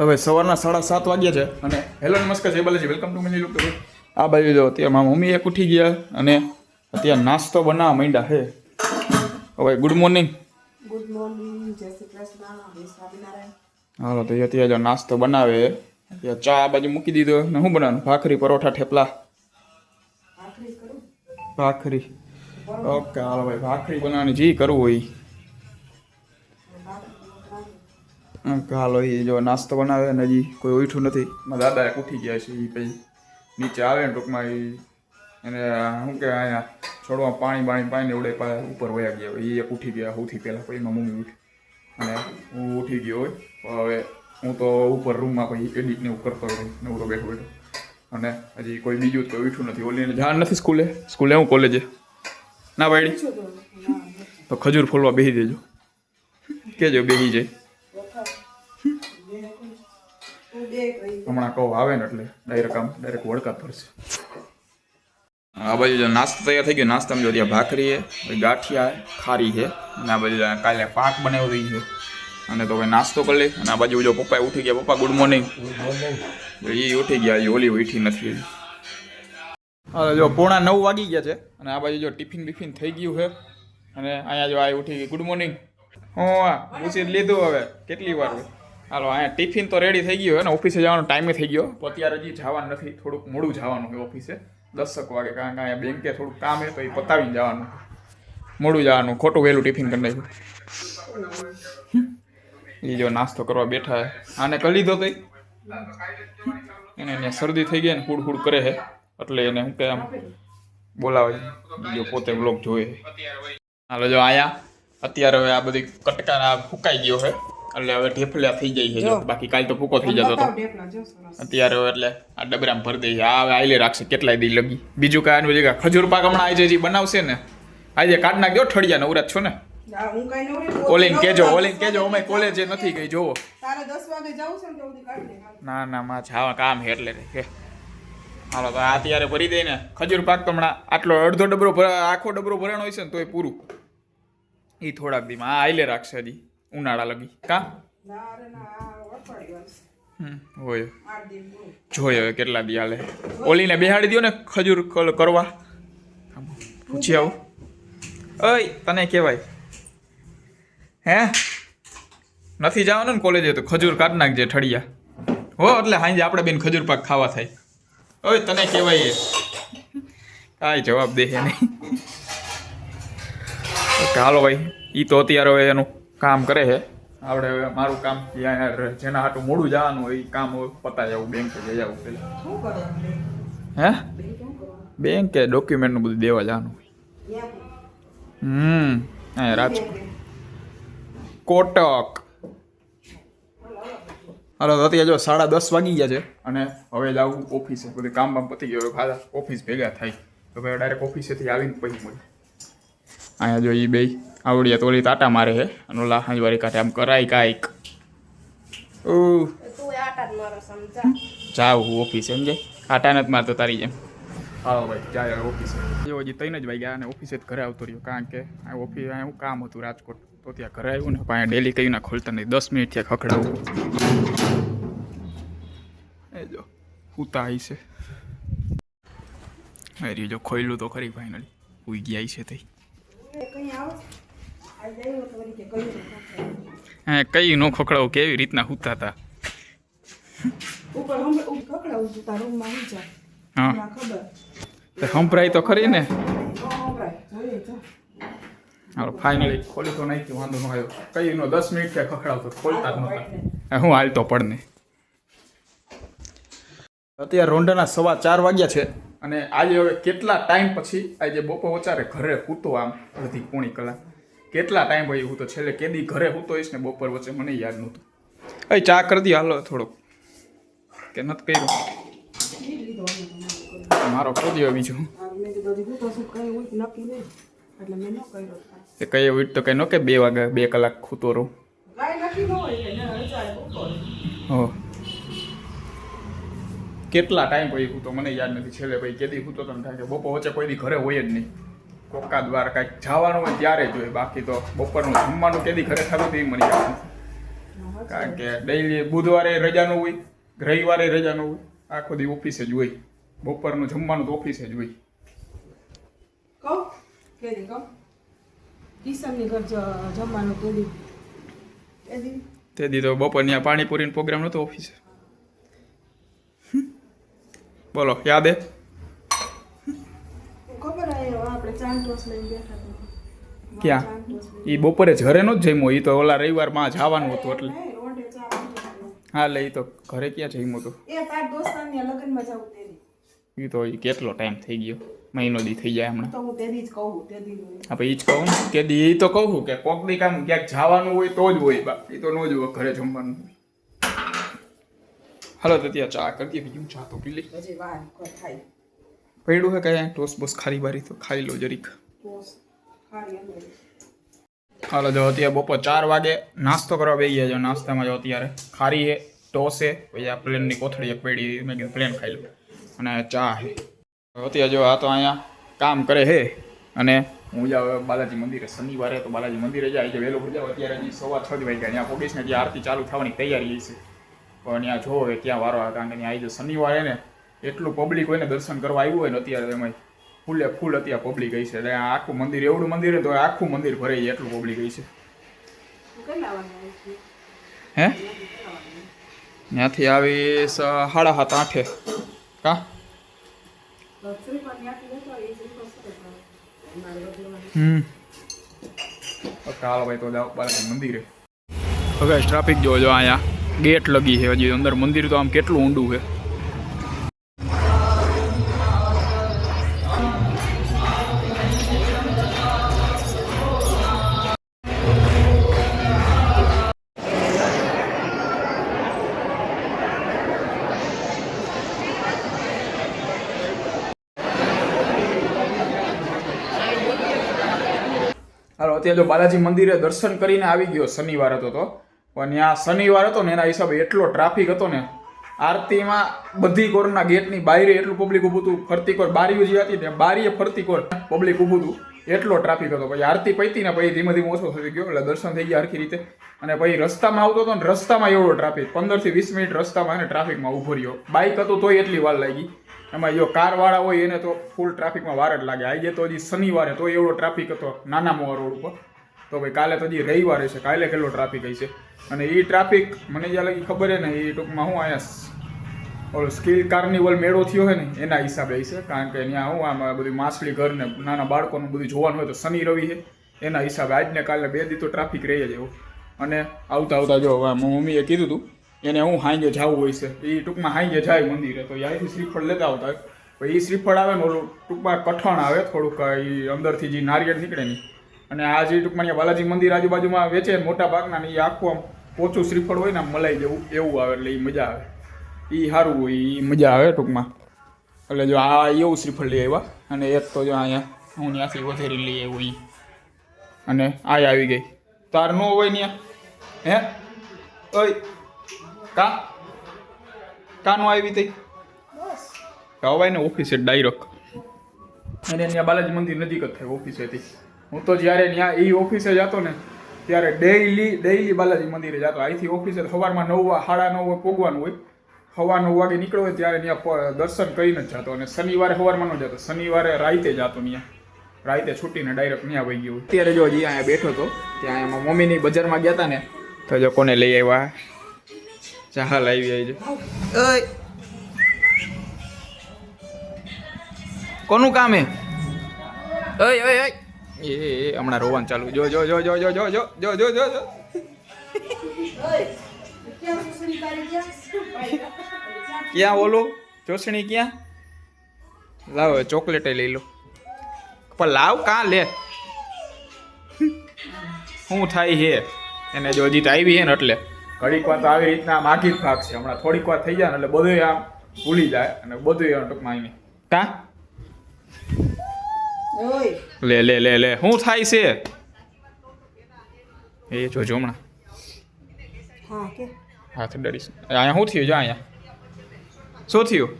હવે સવારના સાડા સાત વાગ્યા છે અને હેલો નમસ્કાર જય Balaji. Welcome to Mini Look આ બાજુ જો અત્યારે મારા મમ્મી એક ઉઠી ગયા અને અત્યારે નાસ્તો બનાવવા માંડ્યા છે. હવે ગુડ મોર્નિંગ ગુડ મોર્નિંગ જય શ્રી કૃષ્ણ સ્વામિનારાયણ. હાલો તો અત્યારે જો નાસ્તો બનાવે અત્યારે ચા આ બાજુ મૂકી દીધો ને શું બનાવવાનું? ભાખરી પરોઠા થેપલા ભાખરી ભાખરી. ઓકે હાલો ભાઈ ભાખરી બનાવવાની જી કરવું હોય હાલો એ જો નાસ્તો બનાવે ને હજી કોઈ ઉઠ્યું નથી. મારા દાદા એક ઉઠી ગયા છે એ પછી નીચે આવે ને ટૂંકમાં એ એને શું કે અહીંયા છોડવા પાણી બાણી પાણી ઉડે પા- ઉપર વયા ગયા હોય. એ એક ઉઠી ગયા સૌથી પહેલાં પછી એમાં મમ્મી ઉઠી. અને હું ઉઠી ગયો હોય હવે હું તો ઉપર રૂમમાં પછી એડિટ ને એવું કરતો હોય તો બેઠો બેઠો. અને હજી કોઈ બીજું તો કોઈ ઉઠ્યું નથી. ઓલીને જાણ નથી સ્કૂલે? સ્કૂલે હું કોલેજે? ના પાડી તો. ખજૂર ફોલવા બેસી દેજો. કેજો બેસી જાય. હમણાં કહું આવે ને એટલે ડાયરેક્ટ આમ ડાયરેક્ટ વળકા ભરશે આ બાજુ જો નાસ્તો તૈયાર થઈ ગયો. નાસ્તામાં જો ત્યાં ભાખરી છે ગાંઠિયા, ખારી છે, અને આ બાજુ કાલે પાક બનાવી રહી છે અને તો ભાઈ નાસ્તો કરી લે અને આ બાજુ જો પપ્પા ઉઠી ગયા. પપ્પા ગુડ મોર્નિંગ. એ ઉઠી ગયા. હજી ઓલી ઉઠી નથી. હવે જો પોણા નવ વાગી ગયા છે. અને આ બાજુ જો ટિફિન બિફિન થઈ ગયું છે. અને અહીંયા જો આ ઉઠી ગઈ. Good morning. હું પૂછી લીધું હવે. કેટલી વાર? હોય હાલો, અહીંયા ટિફિન તો રેડી થઈ ગયો અને ઓફિસે જવાનો ટાઈમે થઈ ગયો. તો અત્યારે હજી જવાનું નથી, થોડુંક મોડું જવાનું છે ઓફિસે. દસક વાગે, કારણ કે અહીંયા બેંકે થોડુંક કામ છે, તો એ પતાવીને જવાનું મોડું જવાનું, ખોટું વહેલું ટિફિન કરી નાખ્યું. એ જો નાસ્તો કરવા બેઠા છે. આને કરી લીધો તો એને એને શરદી થઈ ગઈ ને, હુડ હુડ કરે છે. એટલે એને શું કે આમ બોલાવે બીજો પોતે બ્લોગ જોવે. હાલો, જો આયા અત્યારે હવે આ બધી કટકા ફૂંકાઈ ગયો છે. એટલે હવે ઢેફલા થઈ જાય છે જો. બાકી કાલ તો ફૂકો થઈ જતો હતો. અત્યારે હવે એટલે આ ડબરામાં ભરી દઈએ. આ હવે આઈલે રાખશે કેટલાય દી લગી. બીજું કાંઈ જગ્યા ખજૂર પાક હમણાં આજે જે બનાવશે ને આજે કાઢ નાખજો ઠળિયા નવરાત છો ને. હું નવરી કેજો ઓલીને કેજો અમે કોલેજે નથી ગઈ જોવો તારે 10 વાગે જાવું છે ને ના ના માં જાવા કામ છે એટલે કે હાલો તો આ અત્યારે ભરી દઈને ખજૂર પાક તો હમણાં આટલો અડધો ડબરો આખો ડબરો ભરાણો હોય છે ને તોય પૂરું. એ થોડાક દીમાં આ આઈલે રાખશે હજી. ઉનાળા લગી. કા? હોય. જોઈએ હવે કેટલા દી હાલે. ઓલીને બેહાડી દો ને ખજૂર કરવા. પૂછી આવું. ઓય તને કહેવાય. હે? નથી જવાનું ને કોલેજે તો ખજૂર કાઢ નાખજે ઠળિયા. હો, એટલે સાંજે આપણે બેન ખજૂર પાક ખાવા થાય. ઓય તને કહેવાય કાંઈ જવાબ દે નહીં. હાલો ભાઈ એ તો અત્યારે હવે એનું કામ કરે છે. આપણે હવે મારું કામ જેના હાટું મોડું જવાનું હોય એ કામ પતાઈ જવું બેંકે જઈ જવું પેલા. શું કરવાનું બેન? હે? બેંકે ડોક્યુમેન્ટનું બધું દેવા જવાનું હોય. હમ અહીંયા રાજકોટ કોટક. હાલો તો અત્યારે જો સાડા દસ વાગી ગયા છે. અને હવે જાવું ઓફિસે બધું કામ બામ પતી ગયું. ખાધા ઓફિસ ભેગા થાય. તો ભાઈ ડાયરેક્ટ ઓફિસેથી આવીને પછી મળે અહીંયા જો એ બે આવડિયા તોલી તાટા મારે છે અને ઓલા હાંજવારી કાંઠે આમ કરાય કાંઈક. ઓ તું આટા જ મારો સમજા. જાવ હું ઓફિસે સમજાય આટા નથી મારતો તારી જેમ. હાલો ભાઈ જાય ઓફિસે. જો હજી ત્રણ જ ગયા અને ઓફિસે જ ઘરે આવતો રહ્યો. કારણ કે આ ઓફિસ અહીંયા હું કામ હતું રાજકોટ તો ત્યાં ઘરે આવ્યું ને પણ ડેલી કહ્યું ના ખોલતા નહીં. દસ મિનિટ થયા ખખડાવું. એ જો ઉતા આવી છે. અરે રહ્યું જો ખોઈલું તો ખરી ફાઇનલી ઉઈ ગયા છે તઈ. હા કઈ નો ખખડાવું કેવી રીતના હુતા? હતા સંભળાય તો ખરી ને? હાલો ફાઇનલી ખોલી તો નાખ્યું વાંધો ન આવ્યો. કઈ નો દસ મિનિટ થયા ખખડાવતો ખોલતા જ નહોતા. હું હાલતો પડને. અત્યારે રોંડાના સવા ચાર વાગ્યા છે અને આજે હવે કેટલા ટાઈમ પછી આજે બપોર વચારે ઘરે કૂતો આમ અડધી પોણી કલાક. કેટલા ટાઈમ ભાઈ હું તો છેલ્લે કેદી ઘરે હું હોઈશ ને બપોર વચ્ચે મને યાદ નહોતું. એ ચા કરી દી હાલો થોડોક. કે નથી કર્યું? મારો કરી બીજો. તો એ કઈ એવું તો કઈ ન કે બે વાગે બે કલાક ખૂતો રહું. હો. કેટલા ટાઈમ પછી હું તો મને યાદ નથી. છેલ્લે ભાઈ કેદી હું તો તને થાય કે બપોર વચ્ચે કોઈ દી ઘરે હોય જ નહીં. કોકા દ્વારા કાંઈક જવાનું હોય ત્યારે જ હોય. બાકી તો બપોરનું જમવાનું કેદી ઘરે ખાધું તે મળી હા, કારણ કે ડેઈલી બુધવારે રજાનું હોય રવિવારે રજાનું હોય આખો દી ઓફિસે જ હોય. બપોરનું જમવાનું તો ઓફિસે જ હોય. કહું કેદી કહું. કિશનની ઘર જમવાનું કેદી? કેદી? તે તો પાણીપુરીનો પ્રોગ્રામ નહોતો ઓફિસે. બોલો યાદ હે ખબર હે આપણે ચાંટોસ લઈને બેઠા હતા ક્યાં? એ બપોરે ઘરે નો જ જમ્યો એ તો ઓલા રવિવારમાં જવાનું હતું એટલે. હા લે એ તો ઘરે ક્યાં જમ્યો તો? એ તેદી એ તો કેટલો ટાઈમ થઈ ગયો? મહિનો દી થઈ જાય હમણાં. હા એ જ કહું ને કે દી એ તો કહું કે કોક દી કામ ક્યાંક જવાનું હોય તો જ હોય બાકી તો ન જ હોય ઘરે જમવાનું. હાલો તો ત્યાં ચા કરી દઈએ બીજું ચા તો પી લઈ પડ્યું હે કયા ટોસ બોસ ખારી બારી તો ખાઈ લો જરીક. હાલો જો અત્યારે બપોર ચાર વાગે નાસ્તો કરવા બેસી ગયા જો નાસ્તામાં જો અત્યારે ખારી હે ટોસ હે પછી આ પ્લેનની કોથળી એક પડી મેં કીધું પ્લેન ખાઈ લો અને ચા હે અત્યારે જો આ તો અહીંયા કામ કરે હે અને હું જાઉં બાલાજી મંદિરે. શનિવારે તો બાલાજી મંદિરે જાય. જો વહેલું જાવ અત્યારે હજી સવા છ જ વાગ્યા. ત્યાં પોલીસને ત્યાં આરતી ચાલુ થવાની તૈયારી છે પણ ત્યાં જોવો ત્યાં વારો આવે. કારણ કે ત્યાં આજે શનિવારે ને એટલું પબ્લિક હોય ને દર્શન કરવા આવ્યું હોય ને અત્યારે એમાં ફૂલે ફૂલ અત્યારે પબ્લિક છે એટલે આખું મંદિર, એવડું મંદિર હોય તો આખું મંદિર ભરાઈ જાય એટલું પબ્લિક છે? હે? ત્યાંથી આવી સાડા સાત, આઠે. કા? હમ. ચાલો ભાઈ તો જાઓ મંદિરે. હવે ટ્રાફિક જોજો અહીંયા. ગેટ લગી છે હજી અંદર. મંદિર તો આમ કેટલું ઊંડું છે. હાલો, અત્યારે જો બાલાજી મંદિરે દર્શન કરીને આવી ગયો શનિવાર હતો તો. પણ ત્યાં શનિવાર હતો ને એના હિસાબે એટલો ટ્રાફિક હતો ને, આરતીમાં બધી કોરના ગેટની બારીએ એટલું પબ્લિક ઊભું હતું, ફરતી કોર બારીઓ જે હતી ને બારીએ ફરતી કોર પબ્લિક ઊભું હતું, એટલો ટ્રાફિક હતો. પછી આરતી પૈતી ને પછી ધીમે ધીમે ઓછો થઈ ગયો, એટલે દર્શન થઈ ગયા આખી રીતે. અને પછી રસ્તામાં આવતો હતો ને રસ્તામાં એવડો ટ્રાફિક પંદરથી વીસ મિનિટ રસ્તામાં એને ટ્રાફિકમાં ઊભો રહ્યો. બાઇક હતું તોય એટલી વાર લાગી. એમાં જો કારવાળા હોય એને તો ફૂલ ટ્રાફિકમાં વાર જ લાગે. આજે તો હજી શનિવારે તો એવડો ટ્રાફિક હતો, નાના મોવા રોડ ઉપર. તો ભાઈ કાલે તો હજી રવિવારે છે, કાલે કેટલો ટ્રાફિક હશે? અને એ ટ્રાફિક મને જ્યાં લગી ખબર ને એ ટૂંકમાં હું અહીંયા ઓલો સ્કિલ કાર્નિવલ મેળો થયો હોય ને, એના હિસાબે હશે. કારણ કે ત્યાં હું આમાં બધું માછલી ઘર ને નાના બાળકોનું બધું જોવાનું હોય તો શનિ, રવિ છે એના હિસાબે આજને કાલે બે દી તો ટ્રાફિક રહે જ એવું. અને આવતા આવતા જો હવે મમ્મીએ કીધું હતું એને હું હાંજે જવું હોય છે. એ ટૂંકમાં હાંજે જાય મંદિરે. તો ત્યાંથી શ્રીફળ લેતા આવતા હોય. એ શ્રીફળ આવે ને ઓલું ટૂંકમાં કઠણ આવે થોડુંક એ અંદરથી જે નારિયેળ નીકળે નહીં અને આ જે ટૂંકમાં બાલાજી મંદિર આજુબાજુમાં વેચે મોટા ભાગના એ આખું આમ પોચું શ્રીફળ હોય ને મલાઈ જેવું એવું આવે એટલે એ મજા આવે. એ સારું હોય એ મજા આવે ટૂંકમાં. એટલે જો આ એવું શ્રીફળ લઈ આવ્યા. અને એક તો જો અહીંયા હું ત્યાંથી વધેરી લઈ આવ્યો એ અને આ આવી ગઈ. તાર ન હોય ત્યાં હે? ઓય. કા? કાનો આવી તઈ? બસ. ને ઓફિસે ડાયરેક્ટ અને ત્યાં બાલાજી મંદિર નજીક જ થાય હતી હું તો જ્યારે ત્યાં એ ઓફિસે જતો ને ત્યારે ડેઈલી ડેઈલી બાલાજી મંદિરે જતો અહીંથી ઓફિસે સવારમાં નવ સાડા નવ પોગવાનું હોય. સવા નવ વાગે નીકળ્યો હોય ત્યારે ત્યાં દર્શન કરીને જ જતો. અને શનિવારે સવારમાં ન જતો શનિવારે રાતે જતો ત્યાં. રાતે છૂટીને ડાયરેક્ટ ત્યાં વહી ગયો. અત્યારે જો અહીંયા બેઠો હતો ત્યાં એમાં મમ્મીની બજારમાં ગયા હતા ને તો જો કોને લઈ આવ્યા? ચાલ આવી આવી ઓય કોનું કામ હે ઓય ઓય ઓય એ એ, એ હમણાં રોવાનું ચાલુ જો જો જો જો જો જો જો જો જો જો જો ક્યાં ઓલું ચોસણી ક્યાં લાવ ચોકલેટ લઈ લો પણ લાવ કાં લે શું થાય છે એને જો હજી આવી છે ને એટલે ઘડીક વાર તો આવી રીતના આમ આખી જ ભાગ છે. હમણાં થોડીક વાર થઈ જાય ને એટલે બધું આમ ભૂલી જાય અને બધું આમ ટૂંકમાં આવીને. કા? લે લે લે લે. શું થાય છે? એ જોજો હમણાં. હાથ ડરીશ. અહીંયા શું થયું? જો અહીંયા. શું થયું?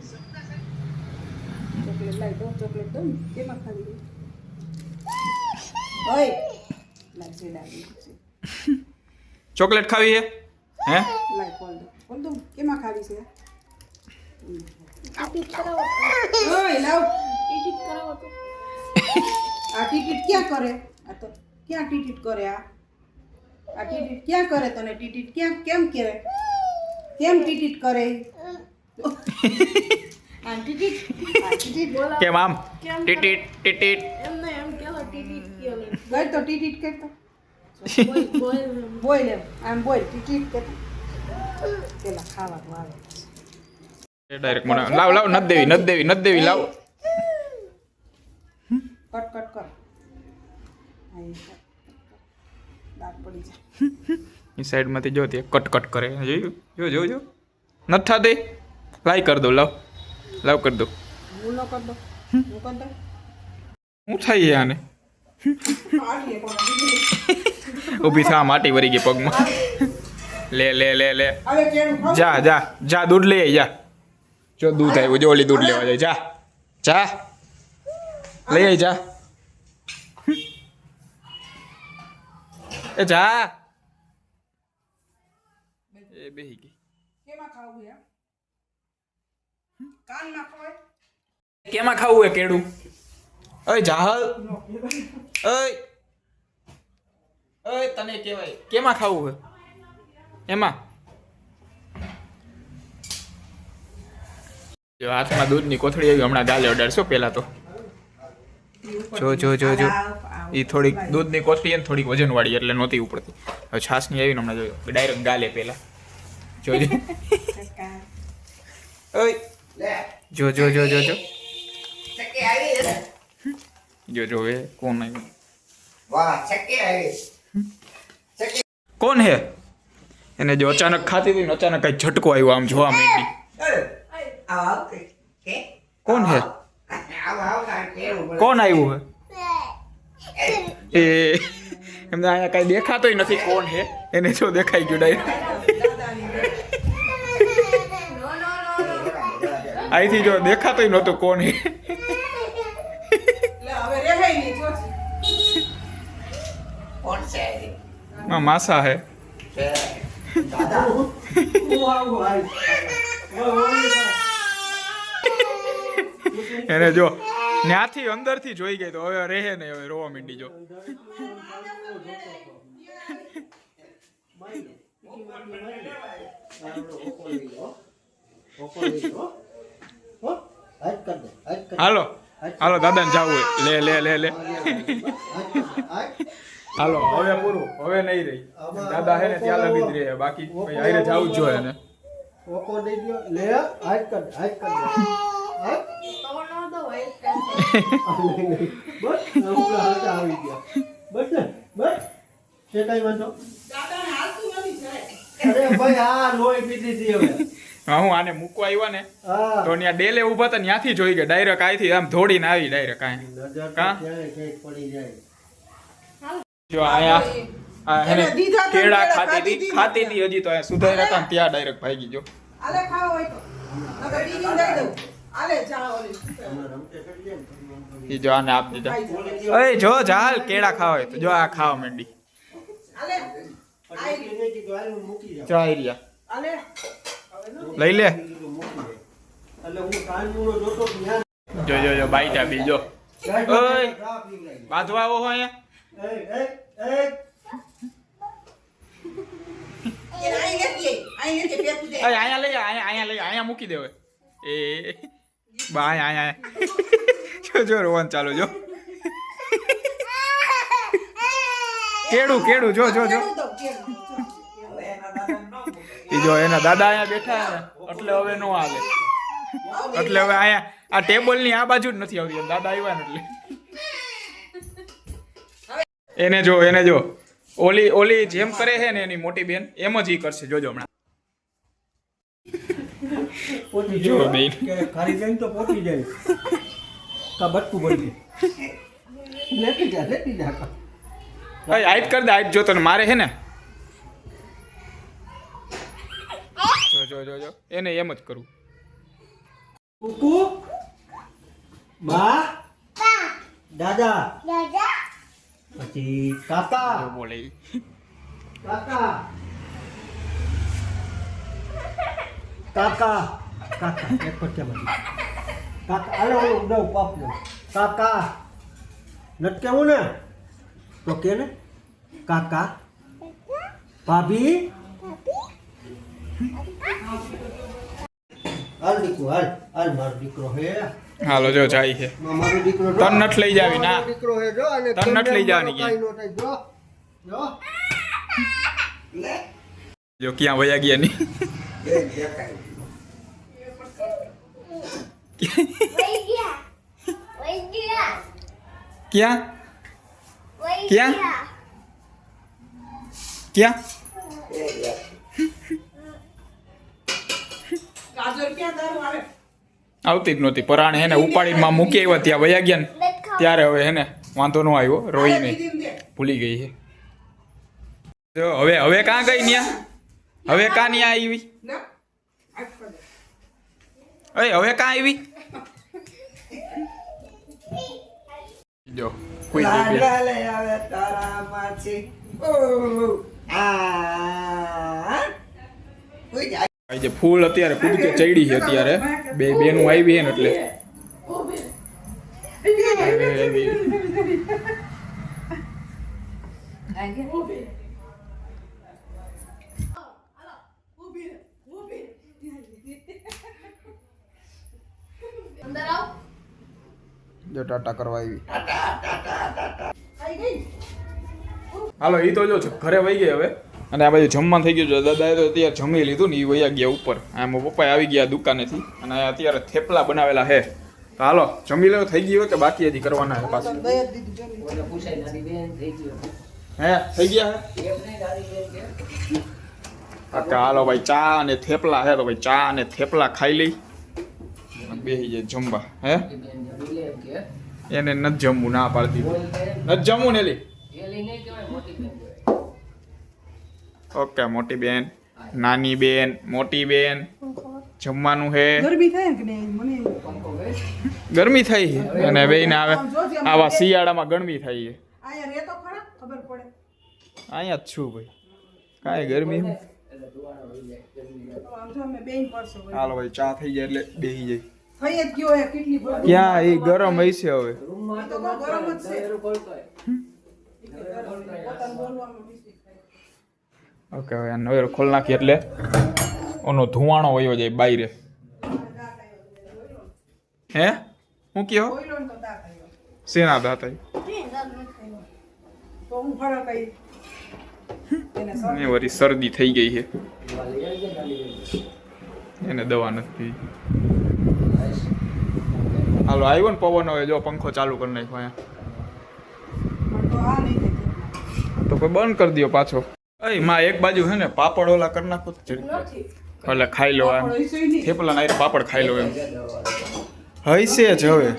ચોકલેટ ખાવી છે? હે? દો દો કેમાં ખાવી છે? ટિકિટ કરાવો ઓય લાવ. ટિકિટ કરાવો તો આ ટિકિટ ક્યાં કરે? આ તો ક્યાં ટિકિટ કરે આ? આ ટિકિટ ક્યાં કરે તને? ટિકિટ ક્યાં કેમ કરે કેમ ટિકિટ કરે? આ ટિકિટ આ ટિકિટ. બોલા કેમ આમ ટીટીટ ટીટીટ એમને એમ કેવો ટિકિટ કેવો ગઈ તો ટિકિટ કરતો બોલ એમ આમ બોલ ટિકિટ પેલા ખાવાનું આવે ડાયરેક્ટ મને. લાવ લાવ નત દેવી નત દેવી નદ દેવી લાવ. કટ કટ કર એ કટ, કટ, કટ. દાંત પડી જાય. એ સાઈડમાંથી જો તે કટ કટ કરે. જોયું જો જો જો નથી થતી? લાઈ કર દો લાવ. લાવ કર દો હું ન કર દો હું કર દઉં? હું થાય આને? ઊભી થા માટી વરી ગઈ પગમાં. લે લે લે લે? જા જા જા દૂધ લઈ જા. જો દૂધ આવ્યું જો ઓલી દૂધ લેવા જાય. જા જા. લઈ આવી જા. એ જા. એ બેહી ગઈ. કેમાં ખાવું એમ? કાનમાં ખવાય? કેમાં ખાવું હે કેડું ઓય જાહલ. ઓય. ઓય તને કહેવાય. કેમાં ખાવું હે એમાં? જો હાથમાં દૂધની કોથળી આવી હમણાં ગાલે અડાડશો પહેલાં તો. જો જો જો જો. એ થોડીક દૂધની કોથળી અને થોડીક વજનવાળી એટલે નહોતી ઉપડતી. હવે છાસની આવીને હમણાં જોયો ડાયરેક્ટ ગાલે પહેલા. જોજો ઓય. જો જો જો જો જો. જો જો એ કોણ આવ્યું? વાહ છક્કે આવી. કોણ હે? એને જો અચાનક ખાતી હતી ને અચાનક કઈ ઝટકો આવ્યો આમ જોવા માંડી. કોણ હે? કોણ આવ્યું હે? એ. એમને અહીંયા કઈ દેખાતોય નથી. કોણ હે? એને જો દેખાઈ ગયું ડાયરેક્ટ અહીંથી જો દેખાતોય નહોતું કોણ હે એટલે હવે રેહાય નહીં જો કોણ છે માસા હે એને જો ત્યાંથી અંદરથી જોઈ ગઈ, તો હવે રહે ને, હવે રોવા માંડી જો. હાલો હાલો, દાદાને જાવું હોય. લે લે લે લે. હાલો હવે પૂરું હવે નહીં રહી. દાદા હે ને ત્યાં લગી જ રહે બાકી ભાઈ હારે જાવું જ જોઈએ એને ઓકો દઈ દો લે હાથ કર હાથ કર. નો હું આને મૂકવા આવ્યા ને તો ત્યાં ડેલે ઊભા હતા ત્યાંથી જોઈ ગયા ડાયરેક્ટ અહીંથી આમ ધોડીને આવી ડાયરેક્ટ કાંઈ કાં? પડી જાય. જો અહીંયા આ એને કેળા ખાતી હતી ખાતી હતી હજી તો અહીંયા સુધાર્યા હતા ત્યાં ડાયરેક્ટ ભાગી ગયો. આલે ખાવો હોય તો. નકર ટીવી દઈ દઉં. આલે જા ઓલી. આને આપ દીધા ઓય જો ચાલ કેળા ખાવા હોય તો જો આ ખાવા માંડી. આલે. રહ્યા. લઈ લે. જો જો જો બાઈટા બીજો ઓય. બાંધવા આવો હો અહીંયા. અહીંયા લઈ જા, અહીંયા અહીંયા લઈ અહીંયા મૂકી દે હવે એ બા અહીંયા અહીંયા જો જો રોવાનું ચાલુ જો કેડું કેડું જો જો જો એ જો એના દાદા અહીંયા બેઠા એટલે હવે નો આવે એટલે હવે અહીંયા આ ટેબલની આ બાજુ જ નથી આવતી દાદા આવ્યા ને એટલે એને જો એને જો. ઓલી ઓલી જેમ કરે છે ને એની મોટી બેન એમ જ ઈ કરશે. જોજો હમણાં. પોતી જો બેન. ખારી જાય તો પોતી જાય. કા બટકું બની લેતી જા લેતી જા કા. અય કર દે આઈટ જો તને મારે છે ને. જો જો જો જો. એને એમ જ કરું. કુકુ? બા? દાદા? કાકા જો બોલે ઈ. કાકા કાકા કાકા એક પર કેમ કાકા અરે ઓલું દઉં પાપ દઉં કાકા નથી કેવું ને તો કે ને કાકા ભાભી હાલ દીકરો હાલ હાલ મારો દીકરો હે હાલો જો જાય છે. તન નટ લઈ જાવી, ના. દીકરો હે જો અને તન નટ લઈ જવાની કે જો. જો. જો ક્યાં વયા ગયા ની? ક્યાં? ક્યાં? ગયા ક્યાં ગાજર ક્યાં તારું આવે? આવતી જ નહોતી. પરાણ હેને ઉપાડીમાં મૂકી આવ્યા ત્યાં વયા ગયા ને. ત્યારે હવે હેને વાંધો ન આવ્યો રોઈ નહીં. ભૂલી ગઈ છે જો હવે હવે કાં ગઈ ન્યા? હવે કાં ન્યા આવી. અરે હવે કાં આવી? જો કોઈ આવે તારા માછી. ઓ આ જે ફૂલ અત્યારે કૂદકે ચડી છે અત્યારે. બે બેનું આવી છે ને એટલે. જો ટાટા કરવા આવી હાલો એ તો જો, ઘરે વહી ગઈ હવે. અને આ બાજુ જમવાનું થઈ ગયું છે. દાદાએ તો અત્યારે જમી લીધું ને એ વહી ગયા ઉપર. આમ પપ્પા આવી ગયા દુકાનેથી અને અત્યારે થેપલા બનાવેલા હે તો હાલો, જમી લેવું થઈ ગયું કે બાકી હજી કરવાના હે પાછું. હે, થઈ ગયા હે? હાલો ભાઈ, ચા અને થેપલા હે, તો ભાઈ, ચા અને થેપલા ખાઈ લઈ. બેસી જાય જમવા, હે? એને નથી જમવું, ના પાડતી. નથી જમવું ને લી. ઓકે મોટી બેન. નાની બેન મોટી બેન. જમવાનું હે? ગરમી થાય કે મને ગરમી થઈ. છે અને બેને આવે આવા શિયાળામાં ગરમી થઈ. છે આયા રે ખરા ખબર પડે. અહીંયા જ છું ભાઈ. કાંઈ ગરમી. હાલો ભાઈ ચા થઈ જાય એટલે બેહી જાય. થઈ જ ગયો હે કેટલી બધી ક્યાં એ ગરમ હશે હવે? ઓકે, હવે નવેરો ખોલ નાખી એટલે ઓનો ધુવાણો વયો જાય બાયરે. હે? હું કયો. શેના દાંત ને વળી શરદી થઈ ગઈ છે. એને દવા નથી હાલો, આવ્યો ને પવન, હવે જો પંખો ચાલુ કરી નાખ્યો અહીંયા. તો કોઈ બંધ કરી દો પાછો. અયમાં એક બાજુ છે ને પાપડ ઓલા કરી નાખો તો એટલે ખાઈ લો એમ પણ થેપલા ના પાપડ ખાઈ લો એમ. હૈસે જ હવે.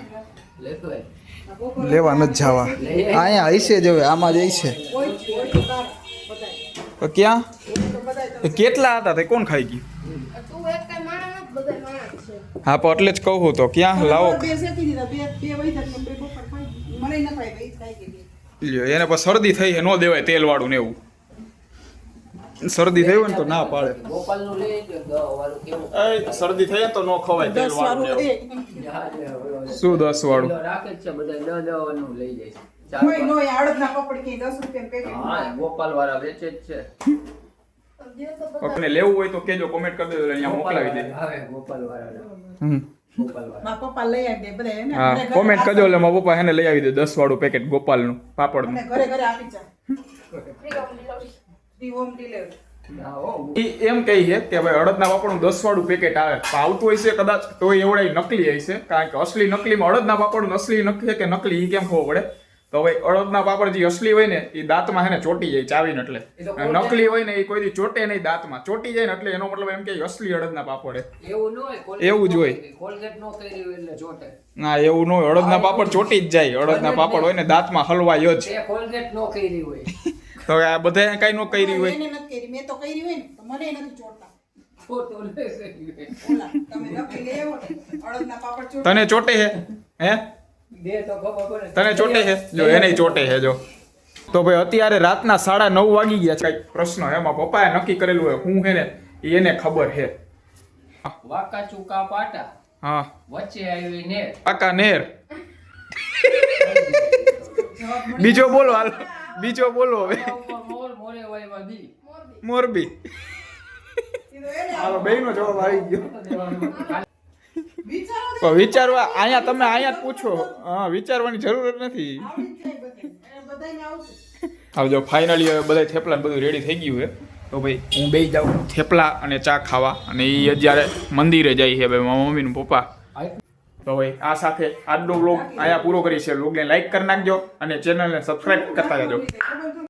લેવા નથી જવા. અહીંયા હૈસે જ હવે આમાં જ હૈસે તો ક્યાં? કેટલા હતા તે? કોણ ખાઈ ગયું? હા પણ એટલે જ કહું તો. ક્યાં? લાવો. બે શેકી દીધા બે બે વહી જાય બે બપોર ખાઈ ગઈ. મને ન ખાય ભાઈ ખાઈ ગઈ. બે. લ્યો એને પછી શરદી થઈ છે ન દેવાય તેલ વાળું ને એવું. શરદી થઈ હોય ને તો ના પાડે. ગોપાલનું લઈ જો દવા વાળું કેવું? એ શરદી થઈ તો ન ખવાય દસ વાળું ને. શું દસ વાળું? રાખે છે બધા લઈ જાય નો પાપડ ગોપાલ વાળા વેચે જ છે. કોઈને લેવું હોય તો કેજો કોમેન્ટ કરી દેજો અહીંયા મોકલાવી દે. ગોપાલ ગોપાલ કોમેન્ટ કરજો એટલે આપી મારા પપ્પા એને લઈ આવી દે દસ વાળું પેકેટ ગોપાલનું પાપડનું. મને ઘરે ઘરે આપી. ફ્રી હોમ ડિલિવરી એમ કહી છે કે ભાઈ અડદના પાપડનું દસ વાળું પેકેટ આવે. આવતું હોય છે કદાચ તો એવડાય નકલી હશે કારણ કે અસલી નકલીમાં અડદના પાપડનું અસલી નકલી કે નકલી એ કેમ ખબર પડે? તો ભાઈ અડદના પાપડ જે અસલી હોય ને એ દાંતમાં હેને ચોટી જાય ચાવીને એટલે. નકલી હોય ને એ કોઈ દી ચોટે નહીં દાંતમાં. ચોટી જાય ને એટલે એનો મતલબ એમ કે અસલી અડદના પાપડ હે એવું ન હોય એવું જ હોય. કરી- Colgate નો કરી હોય એટલે ચોટે. ના એવું ન હોય. અડદના પાપડ ચોટી જ જાય. અડદના પાપડ હોય ને દાંતમાં હલવાયો જ. કોલગેટ ન કરી હોય. તો આ બધા કઈ નો કરી હોય એને નથી કરી. મેં તો કરી હોય ને તો મને નથી ચોટતા તને ચોટે છે હે? તને ચોટે છે જો એને ચોટે છે જો. તો ભાઈ અત્યારે રાતના સાડા નવ વાગી ગયા છે. કંઈક પ્રશ્ન એમાં પપ્પાએ નક્કી કરેલું હોય હું હે ને ઈ એને ખબર હે. વાકા ચૂકા પાટા. હા. વચ્ચે આવી ને પાકા નેર. બીજો બોલો હાલ. બીજો બોલો હવે. મોરબી. બેનો જવાબ આવી ગયો. વિચારવા અહીંયા તમે અહીંયા જ પૂછો. હા વિચારવાની જરૂર જ નથી. હવે જો ફાઇનલી હવે બધા થેપલા બધું રેડી થઈ ગયું છે. તો ભાઈ હું બે જાઉં થેપલા અને ચા ખાવા. અને એ અત્યારે મંદિરે જાય છે ભાઈ મારા મમ્મી ને પપ્પા. તો હવે આ સાથે આજનો વ્લોગ અહીંયા પૂરો કરી છે વ્લોગને લાઈક કરી નાખજો અને ચેનલને સબસ્ક્રાઈબ કરતા જજો